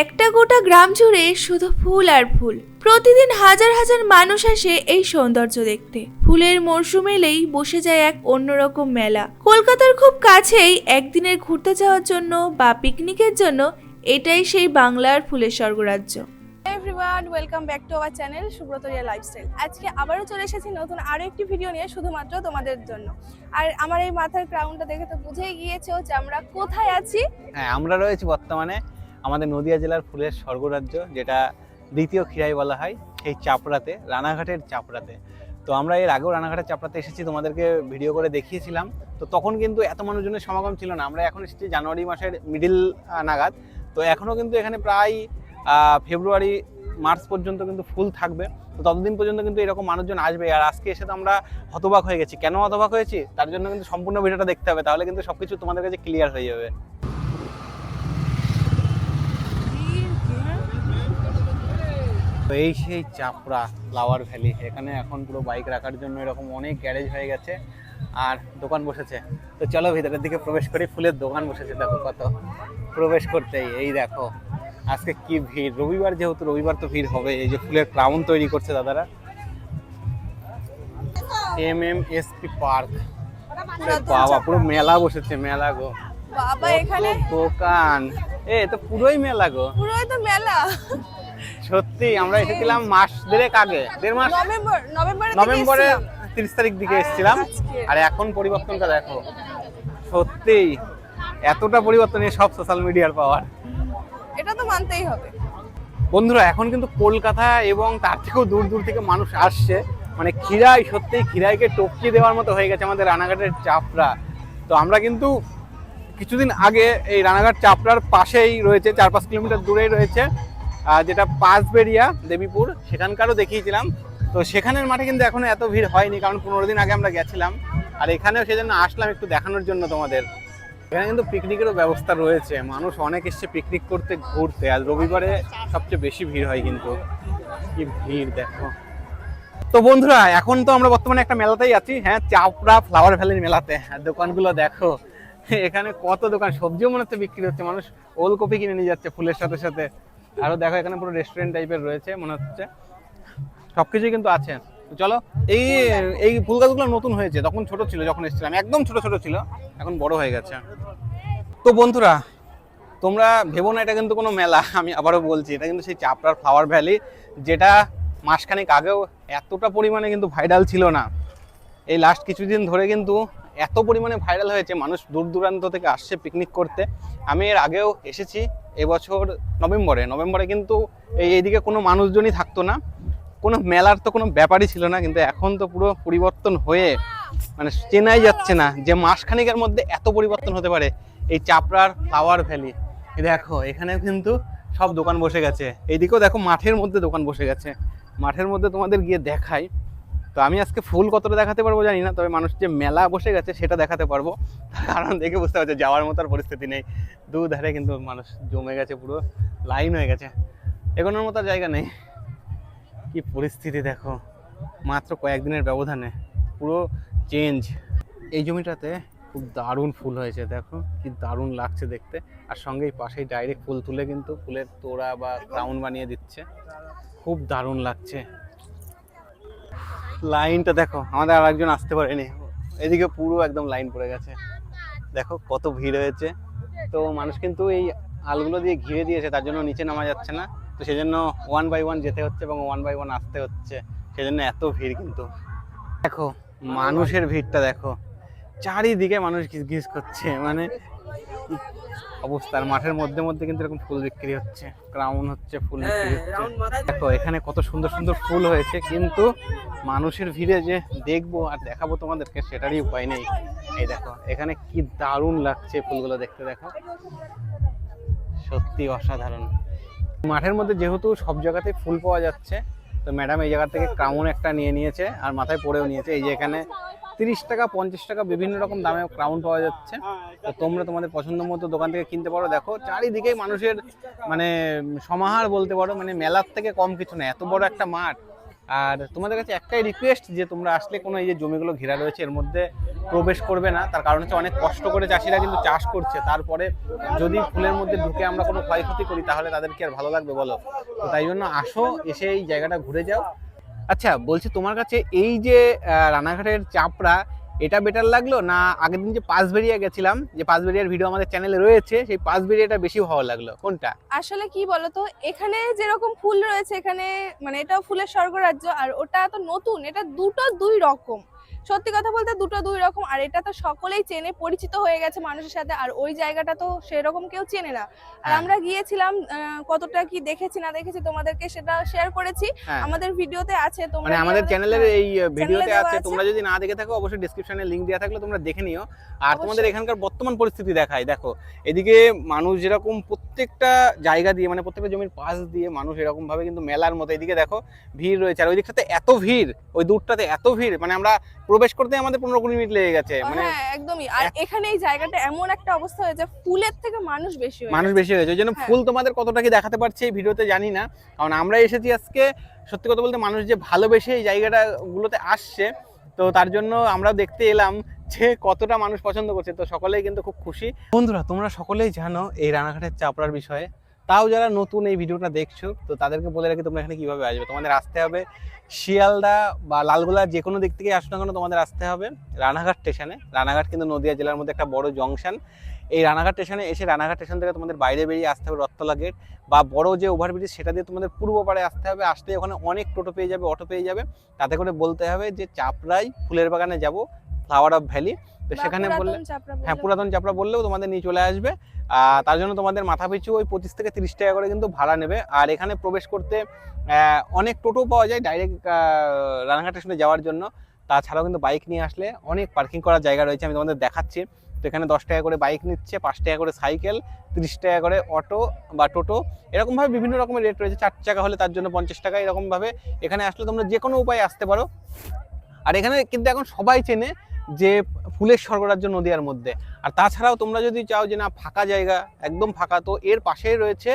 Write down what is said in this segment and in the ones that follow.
একটা গোটা গ্রাম জুড়ে শুধু ফুল আর ফুল। প্রতিদিন হাজার হাজার মানুষ আসে এই সৌন্দর্য দেখতে। ফুলের মরশুম এলেই বসে যায় এক অন্যরকম মেলা। কলকাতার খুব কাছেই একদিনের ঘুরতে যাওয়ার জন্য বা পিকনিকের জন্য এটাই সেই বাংলার ফুলের স্বর্গরাজ্য। Everyone welcome back to our channel Subrata Riya lifestyle আজকে আবারও চলে এসেছি নতুন আরও একটি ভিডিও নিয়ে শুধুমাত্র তোমাদের জন্য। আর আমার এই মাথার ক্রাউনটা দেখে তো বুঝেই গিয়েছো যে আমরা কোথায় আছি। হ্যাঁ আমরা রয়েছি বর্তমানে আমাদের নদিয়া জেলার ফুলের স্বর্গরাজ্য, যেটা দ্বিতীয় খিরাই বলা হয়, সেই চাপড়াতে, রানাঘাটের চাপড়াতে। তো আমরা এর আগেও রানাঘাটের চাপড়াতে এসেছি, তোমাদেরকে ভিডিও করে দেখিয়েছিলাম। তো তখন কিন্তু এত মানুষজনের সমাগম ছিল না। আমরা এখন এসেছি জানুয়ারি মাসের মিডিল নাগাদ। তো এখনও কিন্তু এখানে প্রায় ফেব্রুয়ারি মার্চ পর্যন্ত কিন্তু ফুল থাকবে। তো ততদিন পর্যন্ত কিন্তু এরকম মানুষজন আসবে। আর আজকে এসে তো আমরা হতবাক হয়ে গেছি। কেন হতবাক হয়েছি? তার জন্য কিন্তু সম্পূর্ণ ভিডিওটা দেখতে হবে। তাহলে কিন্তু সবকিছু তোমাদের কাছে ক্লিয়ার হয়ে যাবে। তো এই সেই চাপড়া ফ্লাওয়ার ভ্যালি এখানে এখন পুরো বাইক রাখার জন্য এরকম অনেক গ্যারেজ হয়ে গেছে আর দোকান বসেছে। তো চলো ভিতরের দিকে প্রবেশ করি ফুলের দোকান বসেছে দেখো কত। প্রবেশ করতেই এই দেখো আজকে কি ভিড়। রবিবার যেহেতু রবিবার তো ভিড় হবে এই যে ফুলের ক্রাউন তৈরি করছে দাদারা। M M S P park বাবা পুরো মেলা বসেছে মেলা গো। বাবা এখানে দোকান। এ তো পুরোই মেলা গো। পুরোই তো মেলা। সত্যি আমরা এসেছিলাম মাস দেড়েক আগে দেড় মাস। নভেম্বর নভেম্বরের নভেম্বরে তিরিশ তারিখ দিকে এসেছিলাম। আর এখন পরিবর্তনটা দেখো। সত্যি এতটা পরিবর্তন সব সোশ্যাল মিডিয়ার পাওয়ার এটা তো মানতেই হবে। বন্ধুরা এখন কিন্তু কলকাতা এবং তার থেকেও দূর দূর থেকে মানুষ আসছে। মানে খিরাই সত্যি খিরাইকে টপকিয়ে দেওয়ার মতো হয়ে গেছে আমাদের রানাঘাটের চাপড়া। তো আমরা কিন্তু কিছুদিন আগে এই রানাঘাট চাপড়ার পাশেই রয়েছে চার পাঁচ কিলোমিটার দূরেই রয়েছে। যেটা পাঁচবেড়িয়া, দেবীপুর, সেখানকারও দেখিয়েছিলাম। তো সেখানের মাঠে কিন্তু এখনও এত ভিড় হয়নি, কারণ পনেরো দিন আগে আমরা গেছিলাম। আর এখানেও সেজন্য আসলাম একটু দেখানোর জন্য তোমাদের। এখানে কিন্তু পিকনিকেরও ব্যবস্থা রয়েছে। মানুষ অনেক এসছে পিকনিক করতে, ঘুরতে। আর রবিবারে সবচেয়ে বেশি ভিড় হয় কিন্তু। কি ভিড়, দেখো। তো বন্ধুরা, এখন তো আমরা বর্তমানে একটা মেলাতেই আছি। হ্যাঁ চাপড়া ফ্লাওয়ার ভ্যালির মেলাতে। আর দোকানগুলো দেখো। এখানে কত দোকান, সবজিও মনে হচ্ছে বিক্রি হচ্ছে। মানুষ ওলকপি কিনে নিয়ে যাচ্ছে ফুলের সাথে সাথে। আরও দেখো এখানে পুরো রেস্টুরেন্ট টাইপের রয়েছে, মনে হচ্ছে। সবকিছুই কিন্তু আছে। চলো, এই এই ফুল গাছগুলো নতুন হয়েছে, তখন ছোট ছিল যখন এসেছিলাম। একদম ছোট ছোট ছিল, এখন বড় হয়ে গেছে। তো বন্ধুরা, তোমরা ভেবো না, এটা কিন্তু কোনো মেলা, আমি আবারও বলছি, এটা কিন্তু সেই চাপড়ার ফ্লাওয়ার ভ্যালি যেটা মাসখানেক আগেও এতটা পরিমাণে কিন্তু ভাইরাল ছিল না। এই লাস্ট কিছুদিন ধরে কিন্তু এত পরিমাণে ভাইরাল হয়েছে, মানুষ দূর দূরান্ত থেকে আসছে পিকনিক করতে। আমি এর আগেও এসেছি, এবছর নভেম্বরে। নভেম্বরে কিন্তু এই এইদিকে কোনো মানুষজনই থাকতো না। কোনো মেলার তো কোনো ব্যাপারই ছিল না, কিন্তু এখন তো পুরো পরিবর্তন হয়ে মানে চেনাই যাচ্ছে না যে মাসখানেকের মধ্যে এত পরিবর্তন হতে পারে এই চাপড়ার ফ্লাওয়ার ভ্যালি দেখো, এখানেও কিন্তু সব দোকান বসে গেছে। এইদিকেও দেখো মাঠের মধ্যে দোকান বসে গেছে। মাঠের মধ্যে তোমাদের গিয়ে দেখাই। তো আমি আজকে ফুল কতটা দেখাতে পারব জানি না, তবে মানুষ যে মেলা বসে গেছে সেটা দেখাতে পারব। কারণ দেখে বুঝতে পারছে যাওয়ার মতো আর পরিস্থিতি নেই। দুধারে কিন্তু মানুষ জমে গেছে পুরো লাইন হয়ে গেছে। এগোনোর মতো জায়গা নেই। কি পরিস্থিতি দেখো, মাত্র কয়েকদিনের ব্যবধানে, পুরো চেঞ্জ এই জমিটাতে খুব দারুণ ফুল হয়েছে, দেখো, কি দারুণ লাগছে দেখতে। আর সঙ্গে পাশেই ডাইরেক্ট ফুল তুলে কিন্তু ফুলের তোড়া বা ক্রাউন বানিয়ে দিচ্ছে। খুব দারুণ লাগছে। লাইনটা দেখো, আমাদের আর একজন আসতে পারেনি। এদিকে পুরো একদম লাইন পড়ে গেছে। দেখো কত ভিড় হয়েছে। তো মানুষ কিন্তু এই আলগুলো দিয়ে ঘিরে দিয়েছে, তার জন্য নিচে নামা যাচ্ছে না। তো সেজন্য ওয়ান বাই ওয়ান যেতে হচ্ছে এবং ওয়ান বাই ওয়ান আসতে হচ্ছে। সেজন্য এত ভিড় কিন্তু। দেখো, মানুষের ভিড়টা দেখো। চারিদিকে মানুষ ঘিস ঘিস করছে। মানে অবস্থার মাঠের মধ্যে মধ্যে কিন্তু এরকম ফুল বিক্রি হচ্ছে ক্রাউন হচ্ছে ফুল বিক্রি হচ্ছে। দেখো। এখানে কত সুন্দর সুন্দর ফুল হয়েছে কিন্তু মানুষের ভিড়ে যে দেখব আর দেখাবো তোমাদেরকে সেটারই উপায় নেই। এই দেখো এখানে কি দারুণ লাগছে ফুলগুলো দেখতে দেখো। সত্যি অসাধারণ। মাঠের মধ্যে যেহেতু সব জায়গাতেই ফুল পাওয়া যাচ্ছে তো ম্যাডাম এই জায়গা থেকে ক্রাউন একটা নিয়ে নিয়েছে আর মাথায় পরেও নিয়েছে। এই যে এখানে তিরিশ টাকা, পঞ্চাশ টাকা বিভিন্ন রকম দামে ক্রাউন পাওয়া যাচ্ছে। তো তোমরা তোমাদের পছন্দ মতো দোকান থেকে কিনতে পারো। দেখো চারিদিকে মানুষের মানে সমাহার বলতে পারো মানে মেলার থেকে কম কিছু না, এত বড় একটা মাঠ। আর তোমাদের কাছে একটাই রিকোয়েস্ট যে তোমরা আসলে কোনো এই যে জমিগুলো ঘেরা রয়েছে, এর মধ্যে প্রবেশ করবে না। তার কারণ হচ্ছে অনেক কষ্ট করে চাষিরা কিন্তু চাষ করছে। তারপরে যদি ফুলের মধ্যে ঢুকে আমরা কোনো ক্ষয়ক্ষতি করি, তাহলে তাদেরকে আর ভালো লাগবে বলো? তো তাই জন্য আসো, এসে এই জায়গাটা ঘুরে যাও। আচ্ছা বলছি তোমার কাছে এই যে রানাঘাটের চাপড়া, এটা বেটার লাগল না আগের দিন যে পাঁচবেরিয়া গেছিলাম, যে পাঁচবেরিয়ার ভিডিও আমাদের চ্যানেলে রয়েছে, সেই পাঁচবেরিয়াটা বেশি ভালো লাগল, কোনটা? আসলে কি বলতো, এখানে যেরকম ফুল রয়েছে, এখানে মানে এটা ফুলের স্বর্গরাজ্য আর ওটা তো নতুন, এটা দুটো দুই রকম। সত্যি কথা বলতে দুটো দুই রকম আর এটা তো সকলেই চেনে পরিচিত হয়ে গেছে মানুষের সাথে আর ওই জায়গাটা তো সেরকম কেউ চেনে না। আর হ্যাঁ। আমরা গিয়েছিলাম কতটা কি দেখেছি না দেখেছি তোমাদেরকে সেটা শেয়ার করেছি। হ্যাঁ। আমাদের ভিডিওতে আছে তোমরা মানে আমাদের চ্যানেলের এই ভিডিওতে আছে। তোমরা যদি না দেখে থাকো অবশ্যই ডেসক্রিপশনে লিংক দেওয়া থাকলে তোমরা দেখে নিও। আর তোমাদের এখানকার বর্তমান পরিস্থিতি দেখায় দেখো এদিকে মানুষ যেরকম প্রত্যেকটা জায়গা দিয়ে মানে প্রত্যেকটা জমির পাশ দিয়ে মানুষ এরকম ভাবে কিন্তু মেলার মতো এদিকে দেখো ভিড় রয়েছে। আর ওই দিকটাতে এত ভিড় ওই দূরটাতে এত ভিড় মানে আমরা প্রবেশ করতে আমাদের পনেরো কুড়ি মিনিট লেগে গেছে মানে হ্যাঁ একদমই। আর এখানে এই জায়গাটা এমন একটা অবস্থা হয়েছে ফুলের থেকে মানুষ বেশি মানুষ বেশি হয়েছে। ওই জন্য হ্যাঁ। ফুল তোমাদের কতটা কি দেখাতে পারছে এই ভিডিওতে জানি না। কারণ আমরা এসেছি আজকে সত্যি কথা বলতে মানুষ যে ভালোবেসে এই জায়গাটা গুলোতে আসছে তো তার জন্য আমরা দেখতে এলাম যে কতটা মানুষ পছন্দ করছে। তো সকলেই কিন্তু খুব খুশি। বন্ধুরা তোমরা সকলেই জানো এই রানাঘাটের চাপড়ার বিষয়ে। তাও যারা নতুন এই ভিডিওটা দেখছ, তো তাদেরকে বলে রাখি তোমরা এখানে কীভাবে আসবে? তোমাদের আসতে হবে শিয়ালদা বা লালগোলা যে কোনো দিক থেকে আসো না কেন, তোমাদের আসতে হবে রানাঘাট স্টেশনে। রানাঘাট কিন্তু নদিয়া জেলার মধ্যে একটা বড় জংশন। এই রানাঘাট স্টেশনে এসে রানাঘাট স্টেশন থেকে তোমাদের বাইরে বেরিয়ে আসতে হবে রত্তলা গেট বা বড় যে ওভারব্রিজ সেটা দিয়ে তোমাদের পূর্ব পাড়ে আসতে হবে। আসতে ওখানে অনেক টোটো পেয়ে যাবে, অটো পেয়ে যাবে। তাতে করে বলতে হবে যে চাপড়াই ফুলের বাগানে যাব ফ্লাওয়ার অফ ভ্যালি তো সেখানে বললে হ্যাঁ পুরাতন চাপড়া বললেও তোমাদের নিয়ে চলে আসবে। তার জন্য তোমাদের মাথা পিছু ওই পঁচিশ থেকে তিরিশ টাকা করে কিন্তু ভাড়া নেবে। আর এখানে প্রবেশ করতে অনেক টোটো পাওয়া যায় ডাইরেক্ট রানাঘাট স্টেশনে যাওয়ার জন্য। তাছাড়াও কিন্তু বাইক নিয়ে আসলে অনেক পার্কিং করার জায়গা রয়েছে আমি তোমাদের দেখাচ্ছি। তো এখানে দশ টাকা করে বাইক নিচ্ছে পাঁচ টাকা করে সাইকেল তিরিশ টাকা করে অটো বা টোটো। এরকমভাবে বিভিন্ন রকমের রেট রয়েছে চার চাকা হলে তার জন্য পঞ্চাশ টাকা এরকমভাবে। এখানে আসলে তোমরা যে কোনো উপায়ে আসতে পারো। আর এখানে কিন্তু এখন সবাই চেনে যে ফুলের স্বর্গরাজ্য নদীয়ার মধ্যে। আর তাছাড়াও তোমরা যদি চাও যে না ফাঁকা জায়গা একদম ফাঁকা তো এর পাশেই রয়েছে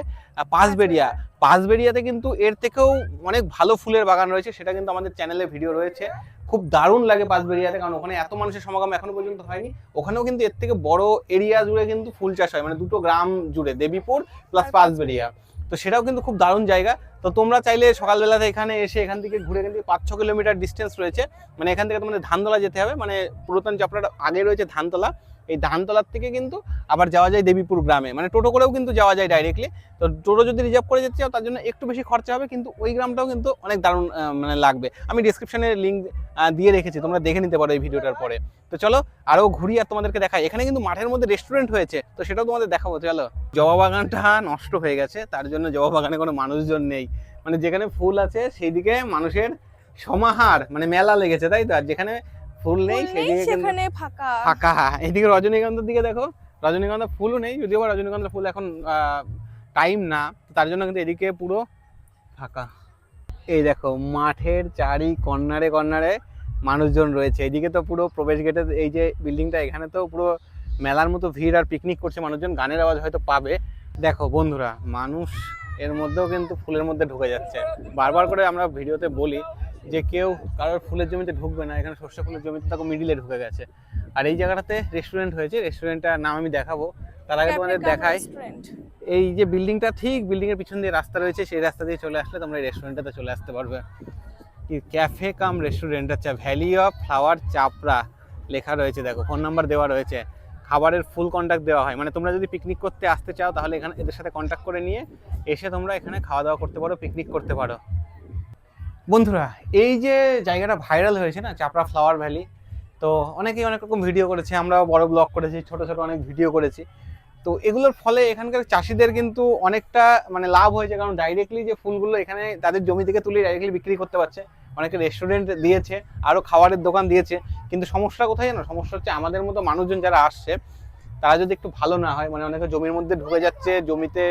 পাঁচবেড়িয়া। পাঁচবেড়িয়াতে কিন্তু এর থেকেও অনেক ভালো ফুলের বাগান রয়েছে সেটা কিন্তু আমাদের চ্যানেলে ভিডিও রয়েছে। খুব দারুণ লাগে পাঁচবেড়িয়াতে কারণ ওখানে এত মানুষের সমাগম এখনও পর্যন্ত হয়নি। ওখানেও কিন্তু এর থেকে বড় এরিয়া জুড়ে কিন্তু ফুল চাষ হয় মানে দুটো গ্রাম জুড়ে দেবীপুর প্লাস পাঁচবেড়িয়া। তো সেটাও কিন্তু খুব দারুণ জায়গা। তো তোমরা চাইলে সকালবেলাতে এখানে এসে এখান থেকে ঘুরে এখান থেকে পাঁচ ছ কিলোমিটার ডিস্টেন্স রয়েছে। মানে এখান থেকে তোমাদের ধানতলা যেতে হবে। মানে পুরাতন চাপড়ার আগে রয়েছে ধানতলা। এই ধানতলার থেকে কিন্তু আবার যাওয়া যায় দেবীপুর গ্রামে। মানে টোটো করেও কিন্তু যাওয়া যায় ডাইরেক্টলি তো টোটো যদি রিজার্ভ করে যেতে চাও, তার জন্য একটু বেশি খরচা হবে, কিন্তু ওই গ্রামটাও কিন্তু অনেক দারুণ মানে লাগবে। আমি ডিসক্রিপশনে লিঙ্ক দিয়ে রেখেছি, তোমরা দেখে নিতে পারো এই ভিডিওটার পরে। তো চলো আরও ঘুরি আর তোমাদেরকে দেখাই। এখানে কিন্তু মাঠের মধ্যে রেস্টুরেন্ট হয়েছে, তো সেটাও তোমাদের দেখাবো, চলো। জবা বাগানটা নষ্ট হয়ে গেছে, তার জন্য জবা বাগানে কোনো মানুষজন নেই। মানে যেখানে ফুল আছে সেই দিকে মানুষের সমাহার মানে মেলা লেগেছে, তাই তো? আর যেখানে ফুল নেই সেখানে ফাঁকা। ফাঁকা। এইদিকে রজনীগন্ধার দিকে দেখো রজনীগন্ধা ফুলও নেই যদিও বা রজনীগন্ধা ফুল এখন টাইম না তার জন্য কিন্তু এদিকে পুরো ফাঁকা। এই দেখো মাঠের চারি কর্নারে কর্নারে মানুষজন রয়েছে। এদিকে তো পুরো প্রবেশ গেটের এই যে বিল্ডিংটা এখানে তো পুরো মেলার মতো ভিড় আর পিকনিক করছে মানুষজন গানের আওয়াজ হয়তো পাবে। দেখো বন্ধুরা মানুষ এর মধ্যেও কিন্তু ফুলের মধ্যে ঢুকে যাচ্ছে। বারবার করে আমরা ভিডিওতে বলি যে কেউ কারোর ফুলের জমিতে ঢুকবে না এখানে সর্ষে ফুলের জমিতে তাকে মিডিলে ঢুকে গেছে। আর এই জায়গাটাতে রেস্টুরেন্ট হয়েছে রেস্টুরেন্টটার নাম আমি দেখাবো। তার আগে তোমাদের দেখাই। এই যে বিল্ডিংটা ঠিক বিল্ডিং এর পিছন দিয়ে রাস্তা রয়েছে সেই রাস্তা দিয়ে চলে আসলে তোমরা এই রেস্টুরেন্টটাতে চলে আসতে পারবে। কি ক্যাফে কাম রেস্টুরেন্ট আচ্ছা ভ্যালি অফ ফ্লাওয়ার চাপড়া লেখা রয়েছে দেখো ফোন নাম্বার দেওয়া রয়েছে। খাবারের ফুল কন্ট্যাক্ট দেওয়া হয়। মানে তোমরা যদি পিকনিক করতে আসতে চাও তাহলে এখানে এদের সাথে কন্ট্যাক্ট করে নিয়ে এসে তোমরা এখানে খাওয়া দাওয়া করতে পারো পিকনিক করতে পারো। বন্ধুরা, এই যে জায়গাটা ভাইরাল হয়েছে না, চাপড়া ফ্লাওয়ার ভ্যালি তো অনেকেই অনেক রকম ভিডিও করেছে, আমরাও বড় ব্লগ করেছি, ছোট ছোট অনেক ভিডিও করেছি। তো এগুলোর ফলে এখানকার চাষিদের কিন্তু অনেকটা মানে লাভ হয়েছে, কারণ ডাইরেক্টলি যে ফুলগুলো এখানে তাদের জমি থেকে তুলে ডাইরেক্টলি বিক্রি করতে পারছে। অনেকে রেস্টুরেন্ট দিয়েছে, আরও খাবারের দোকান দিয়েছে, কিন্তু সমস্যা কোথায় জানো? সমস্যা হচ্ছে আমাদের মতো মানুষজন যারা আসছে, তারা যদি একটু ভালো না হয় মানে অনেকে জমির মধ্যে ঢুকে যাচ্ছে, জমিতে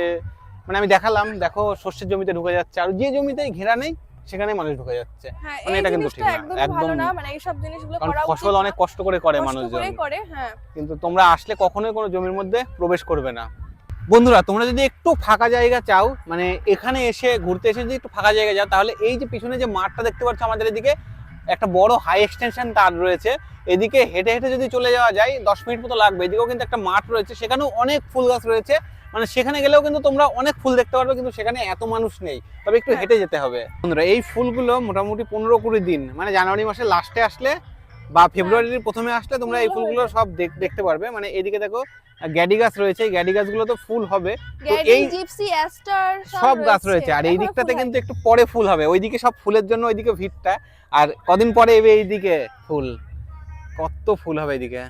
মানে আমি দেখালাম, দেখো শস্যের জমিতে ঢুকে যাচ্ছে, আর যে জমিতে ঘেরা নেই সেখানে মানুষ ঢুকে যাচ্ছে। হ্যাঁ মানে এটা কিন্তু ঠিক না, একদম না মানে এইসব জিনিসগুলো করা ফসল অনেক কষ্ট করে করে মানুষজন। করে হ্যাঁ। কিন্তু তোমরা আসলে কখনোই কোনো জমির মধ্যে প্রবেশ করবে না। বন্ধুরা তোমরা যদি একটু ফাঁকা জায়গা চাও মানে এখানে এসে ঘুরতে এসে যদি একটু ফাঁকা জায়গা যাও তাহলে এই যে পিছনে যে মাঠটা দেখতে পাচ্ছ আমাদের এদিকে একটা বড় হাই এক্সটেনশন তার রয়েছে। এদিকে হেঁটে হেঁটে যদি চলে যাওয়া যায় দশ মিনিট মতো লাগবে। এদিকেও কিন্তু একটা মাঠ রয়েছে সেখানেও অনেক ফুল গাছ রয়েছে। মানে সেখানে গেলেও কিন্তু তোমরা অনেক ফুল দেখতে পারবে কিন্তু সেখানে এত মানুষ নেই। তবে একটু হেঁটে যেতে হবে। বন্ধুরা এই ফুলগুলো মোটামুটি পনেরো কুড়ি দিন মানে জানুয়ারি মাসের লাস্টে আসলে বা ফেব্রুয়ারির প্রথমে আসলে তোমরা এই ফুলগুলো সব দেখতে পারবে। মানে এদিকে দেখো গ্যাডি গাছ রয়েছে গ্যাডি গাছগুলো তো ফুল হবে। এই- জিপসি অ্যাস্টার সব গাছ রয়েছে। আর এই দিকটাতে কিন্তু একটু পরে ফুল হবে। ওইদিকে সব ফুলের জন্য ওইদিকে ভিড়টা। আর কদিন পরে এবে এইদিকে ফুল। কত ফুল হবে এইদিকে?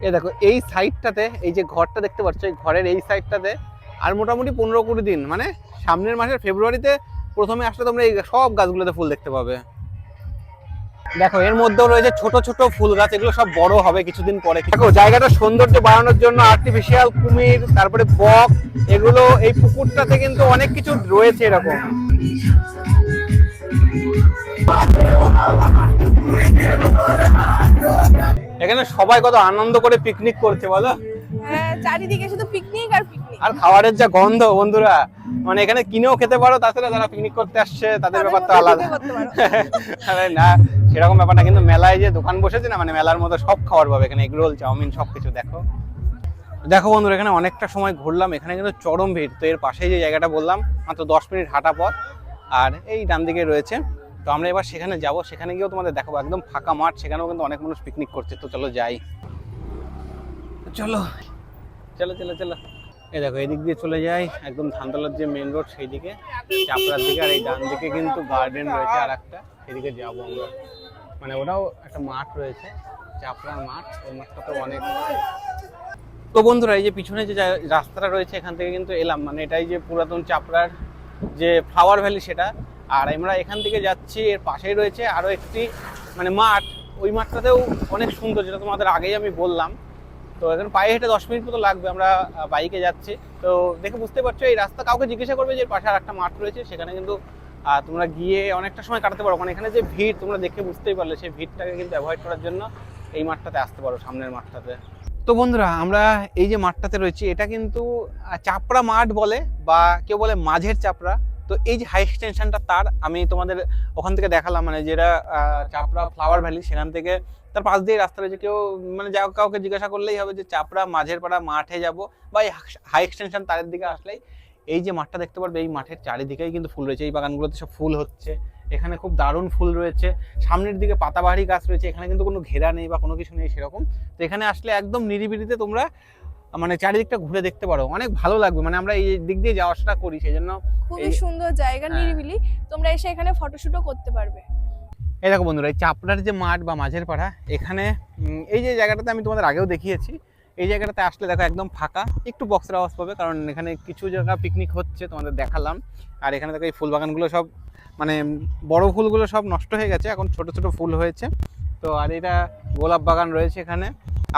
এই দেখো, এই সাইডটাতে, এই যে ঘরটা দেখতে পাচ্ছ, এই ঘরের এই সাইডটাতে আর মোটামুটি পনেরো কুড়ি দিন মানে সামনের মাসের ফেব্রুয়ারিতে প্রথমে আসলে তোমরা এই সব গাছগুলোতে ফুল দেখতে পাবে। দেখো, এর মধ্যেও রয়েছে ছোট ছোট ফুল গাছ, এগুলো সব বড় হবে কিছুদিন পরে। দেখো, জায়গাটা সৌন্দর্য বাড়ানোর জন্য আর্টিফিশিয়াল কুমির, তারপরে বক, এগুলো এই পুকুরটাতে কিন্তু অনেক কিছু রয়েছে এরকম। এখানে সবাই কত আনন্দ করে পিকনিক করছে বলো? হ্যাঁ চারিদিকে শুধু পিকনিক আর পিকনিক আর খাবারের যা গন্ধ বন্ধুরা মানে এখানে কিনেও খেতে পারো তাছাড়া যারা পিকনিক করতে আসছে তাদের ব্যাপার তো আলাদা। আরে না সেরকম ব্যাপারটা কিন্তু মেলায় যে দোকান বসেছে না মানে মেলার মতো সব খাবার পাবে এখানে এগরোল চাউমিন সব কিছু দেখো। দেখো বন্ধুরা এখানে অনেকটা সময় ঘুরলাম এখানে কিন্তু চরম ভিড় তো এর পাশেই যে জায়গাটা বললাম মাত্র দশ মিনিট হাঁটা পথ আর এই ডান দিকে রয়েছে তো আমরা এবার সেখানে যাব, সেখানে গিয়েও তোমাদের দেখাবো। একদম ফাঁকা মাঠ, সেখানেও কিন্তু অনেক মানুষ পিকনিক করছে। তো চলো যাই। চলো চলো চলো চলো। এই দেখো, এদিক দিয়ে চলে যাই। একদম ধানতলার যে মেন রোড সেই দিকে চাপড়ার দিকে আর এই ডান দিকে কিন্তু গার্ডেন রয়েছে আর একটা সেদিকে যাব আমরা। মানে ওটাও একটা মাঠ রয়েছে, চাপড়ার মাঠ। ওই মাঠটা তো অনেক। তো বন্ধুরা, এই যে পিছনে যে রাস্তাটা রয়েছে, এখান থেকে কিন্তু এলাম। মানে এটাই যে পুরাতন চাপড়ার যে ফ্লাওয়ার ভ্যালি সেটা আর আমরা এখান থেকে যাচ্ছি, এর পাশেই রয়েছে আরও একটি মানে মাঠ। ওই মাঠটাতেও অনেক সুন্দর, যেটা তোমাদের আগেই আমি বললাম। তো এখন পায়ে হেঁটে দশ মিনিট মতো লাগবে আমরা বাইকে যাচ্ছি। তো দেখে বুঝতে পারছ, এই রাস্তা কাউকে জিজ্ঞাসা করবে যে পাশে আর একটা মাঠ রয়েছে, সেখানে কিন্তু তোমরা গিয়ে অনেকটা সময় কাটাতে পারো। কারণ এখানে যে ভিড়, তোমরা দেখে বুঝতেই পারলে সেই ভিড়টাকে কিন্তু অ্যাভয়েড করার জন্য এই মাঠটাতে আসতে পারো, সামনের মাঠটাতে। তো বন্ধুরা, আমরা এই যে মাঠটাতে রয়েছি, এটা কিন্তু চাপড়া মাঠ বলে, বা কেউ বলে মাঝের চাপড়া। তো এই যে হাই এক্সটেনশনটা তার, আমি তোমাদের ওখান থেকে দেখালাম মানে যেটা চাপড়া ফ্লাওয়ার ভ্যালি সেখান থেকে তার পাশ দিয়ে রাস্তা রয়েছে। কেউ মানে যা কাউকে জিজ্ঞাসা করলেই হবে যে চাপড়া মাঝের পাড়া মাঠে যাব বা এই হাই এক্সটেনশন তারের দিকে আসলেই এই যে মাঠটা দেখতে পারবে, এই মাঠের চারিদিকেই কিন্তু ফুল রয়েছে। এই বাগানগুলোতে সব ফুল হচ্ছে। এখানে খুব দারুণ ফুল রয়েছে। সামনের দিকে পাতাবাহারি গাছ রয়েছে। এখানে কিন্তু কোনো ঘেরা নেই বা কোনো কিছু নেই সেরকম। তো এখানে আসলে একদম নিরিবিলিতে তোমরা মানে চারিদিকটা ঘুরে দেখতে পারো। অনেক ভালো লাগবে। মানে আমরা এই দিক দিয়ে যাওয়া আসা করি সেই জন্য খুবই সুন্দর জায়গা হ্যাঁ। নিরিবিলি। তোমরা এসে এখানে ফটোশুটও করতে পারবে। এই দেখো বন্ধুরা এই চাপড়ার যে মাঠ বা মাঝের পাড়া এখানে এই যে জায়গাটাতে আমি তোমাদের আগেও দেখিয়েছি এই জায়গাটাতে আসলে দেখো একদম ফাঁকা। একটু বক্সের আওয়াজ পাবে কারণ এখানে কিছু জায়গা পিকনিক হচ্ছে তোমাদের দেখালাম। আর এখানে দেখো এই ফুল বাগানগুলো সব মানে বড় ফুলগুলো সব নষ্ট হয়ে গেছে। এখন ছোট ছোট ফুল হয়েছে। তো আর এটা গোলাপ বাগান রয়েছে এখানে।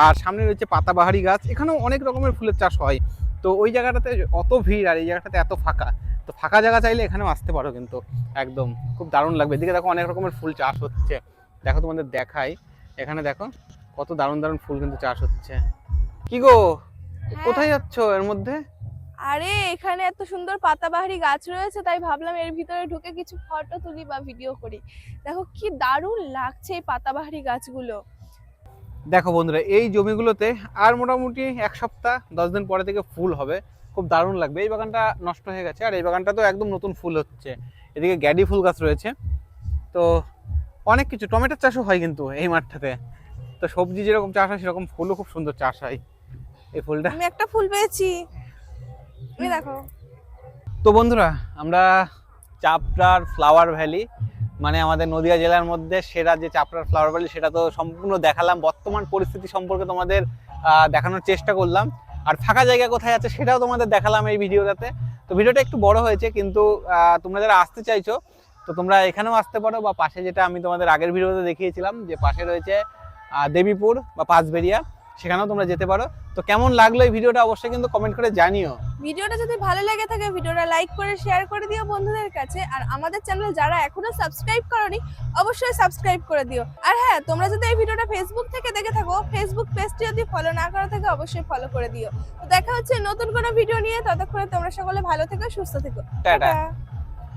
আর সামনে রয়েছে পাতাবাহারি গাছ। এখানেও অনেক রকমের ফুলের চাষ হয়। তো ওই জায়গাটাতে অত ভিড় আর এই জায়গাটাতে এত ফাঁকা। তো ফাঁকা জায়গা চাইলে এখানেও আসতে পারো কিন্তু। একদম। খুব দারুণ লাগবে। এদিকে দেখো অনেক রকমের ফুল চাষ হচ্ছে। দেখো তোমাদের দেখাই। এখানে দেখো কত দারুণ দারুণ ফুল কিন্তু চাষ হচ্ছে। কি গো? হ্যাঁ। কোথায় যাচ্ছ এর মধ্যে? আরে এখানে এত সুন্দর পাতাবাহারি গাছ রয়েছে তাই ভাবলাম এর ভিতরে ঢুকে কিছু ফটো তুলি বা ভিডিও করি। দেখো কি দারুণ লাগছে এই পাতাবাহারি গাছগুলো। দেখো বন্ধুরা এই জমিগুলোতে আর মোটামুটি এক সপ্তাহ দশ দিন পরে থেকে ফুল হবে। খুব দারুণ লাগবে। এই বাগানটা নষ্ট হয়ে গেছে আর এই বাগানটা তো একদম নতুন ফুল হচ্ছে। এদিকে গ্যাডি ফুল গাছ রয়েছে। তো অনেক কিছু টমেটোর চাষও হয় কিন্তু এই মাঠটাতে। তো সবজি যেরকম চাষ হয় সেরকম ফুলও খুব সুন্দর চাষ হয়। এই ফুলটা আমি একটা ফুল পেয়েছি। দেখো। তো বন্ধুরা আমরা চাপড়ার ফ্লাওয়ার ভ্যালি মানে আমাদের নদিয়া জেলার মধ্যে সেরা যে চাপড়ার ফ্লাওয়ার ভ্যালি সেটা তো সম্পূর্ণ দেখালাম। বর্তমান পরিস্থিতি সম্পর্কে তোমাদের দেখানোর চেষ্টা করলাম। আর ফাঁকা জায়গা কোথায় আছে সেটাও তোমাদের দেখালাম এই ভিডিওটাতে। তো ভিডিওটা একটু বড় হয়েছে, কিন্তু তোমরা যারা আসতে চাইছো, তো তোমরা এখানেও আসতে পারো বা পাশে যেটা আমি তোমাদের আগের ভিডিওতে দেখিয়েছিলাম, যে পাশে রয়েছে দেবীপুর বা পাঁচবেরিয়া সেখানেও তোমরা যেতে পারো। তো কেমন লাগল এই ভিডিওটা অবশ্যই কিন্তু কমেন্ট করে জানিও। ভিডিওটা যদি ভালো লেগে থাকে ভিডিওটা লাইক করে শেয়ার করে দিও বন্ধুদের কাছে। আর আমাদের চ্যানেল যারা এখনও সাবস্ক্রাইব করনি অবশ্যই সাবস্ক্রাইব করে দিও। আর হ্যাঁ তোমরা যদি এই ভিডিওটা ফেসবুক থেকে দেখে থাকো ফেসবুক পেজটি যদি ফলো না করা থাকে অবশ্যই ফলো করে দিও। তো দেখা হচ্ছে নতুন কোনো ভিডিও নিয়ে। ততক্ষণে তোমরা সকলে ভালো থেকো সুস্থ থেকো। টাটা।